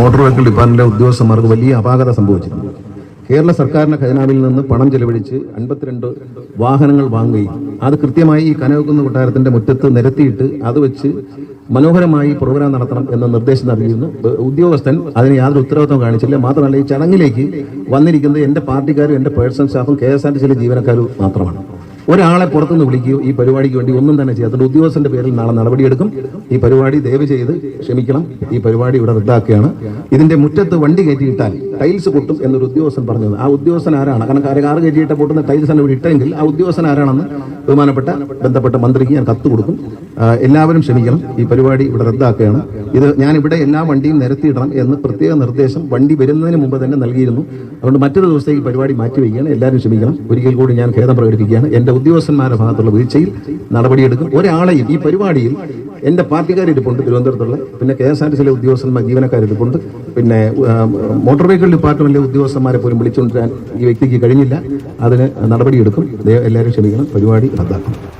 Motor vehicle ഡിപ്പാർട്ട്മെന്റിലെ ഉദ്യോഗസ്ഥന്മാർക്ക് വലിയ അപാകത സംഭവിച്ചിരുന്നു. കേരള സർക്കാരിന്റെ ഖജനാവിൽ നിന്ന് പണം ചെലവഴിച്ച് അൻപത്തിരണ്ട് വാഹനങ്ങൾ വാങ്ങുകയും അത് കൃത്യമായി ഈ കനവക്കുന്ന കൊട്ടാരത്തിന്റെ മുറ്റത്ത് നിരത്തിയിട്ട് അത് വെച്ച് മനോഹരമായി പ്രോഗ്രാം നടത്തണം എന്ന നിർദ്ദേശം നൽകിയിരുന്നു. ഉദ്യോഗസ്ഥൻ അതിന് യാതൊരു ഉത്തരവാദിത്വം കാണിച്ചില്ല. മാത്രമല്ല ഈ ചടങ്ങിലേക്ക് വന്നിരിക്കുന്നത് എന്റെ പാർട്ടിക്കാരും എന്റെ പേഴ്സണൽ സ്റ്റാഫും കെ എസ് ആർ ടി സിയിലെ ജീവനക്കാരും മാത്രമാണ്. ഒരാളെ പുറത്തുനിന്ന് വിളിക്കുകയോ ഈ പരിപാടിക്ക് വേണ്ടി ഒന്നും തന്നെ ചെയ്യാത്ത ഉദ്യോഗസ്ഥന്റെ പേരിൽ നാളെ നടപടിയെടുക്കും. ഈ പരിപാടി ദയവ് ചെയ്ത് ക്ഷമിക്കണം. ഈ പരിപാടി ഇവിടെ റദ്ദാക്കുകയാണ്. ഇതിന്റെ മുറ്റത്ത് വണ്ടി കയറ്റിയിട്ടാൽ ടൈൽസ് പൊട്ടും എന്നൊരു ഉദ്യോഗസ്ഥൻ പറഞ്ഞത്. ആ ഉദ്യോഗസ്ഥൻ ആരാണ്? കാരണം കാറ് കയറ്റിയിട്ട് പൊട്ടുന്ന ടൈൽസ് ഇവിടെ ഇട്ടെങ്കിൽ ആ ഉദ്യോഗസ്ഥൻ ആരാണെന്ന് ബഹുമാനപ്പെട്ട ബന്ധപ്പെട്ട മന്ത്രിക്ക് ഞാൻ കത്ത് കൊടുക്കും. എല്ലാവരും ക്ഷമിക്കണം. ഈ പരിപാടി ഇവിടെ റദ്ദാക്കുകയാണ്. ഇത് ഞാനിവിടെ എല്ലാ വണ്ടിയും നിരത്തിയിടണം എന്ന് പ്രത്യേക നിർദ്ദേശം വണ്ടി വരുന്നതിന് മുമ്പ് തന്നെ നൽകിയിരുന്നു. അതുകൊണ്ട് മറ്റൊരു ദിവസത്തേക്ക് പരിപാടി മാറ്റിവെക്കുകയാണ്. എല്ലാവരും ക്ഷമിക്കണം. ഒരിക്കൽ കൂടി ഞാൻ ഖേദം പ്രകടിപ്പിക്കുകയാണ്. എന്റെ ഉദ്യോഗസ്ഥന്മാരുടെ ഭാഗത്തുള്ള വീഴ്ചയിൽ നടപടിയെടുക്കും. ഒരാളെയും ഈ പരിപാടിയിൽ എന്റെ പാർട്ടിക്കാരിരിപ്പുണ്ട് തിരുവനന്തപുരത്തുള്ള. പിന്നെ കെ എസ് ആർ ടി സിയിലെ ഉദ്യോഗസ്ഥന്മാർ ജീവനക്കാരിരിപ്പുണ്ട് പിന്നെ മോട്ടോർ വെഹിക്കിൾ ഡിപ്പാർട്ട്മെന്റിലെ ഉദ്യോഗസ്ഥന്മാരെ പോലും വിളിച്ചുകൊണ്ടിരാൻ ഈ വ്യക്തിക്ക് കഴിഞ്ഞില്ല. അതിന് നടപടിയെടുക്കും. എല്ലാവരും ക്ഷമിക്കണം. പരിപാടി റദ്ദാക്കും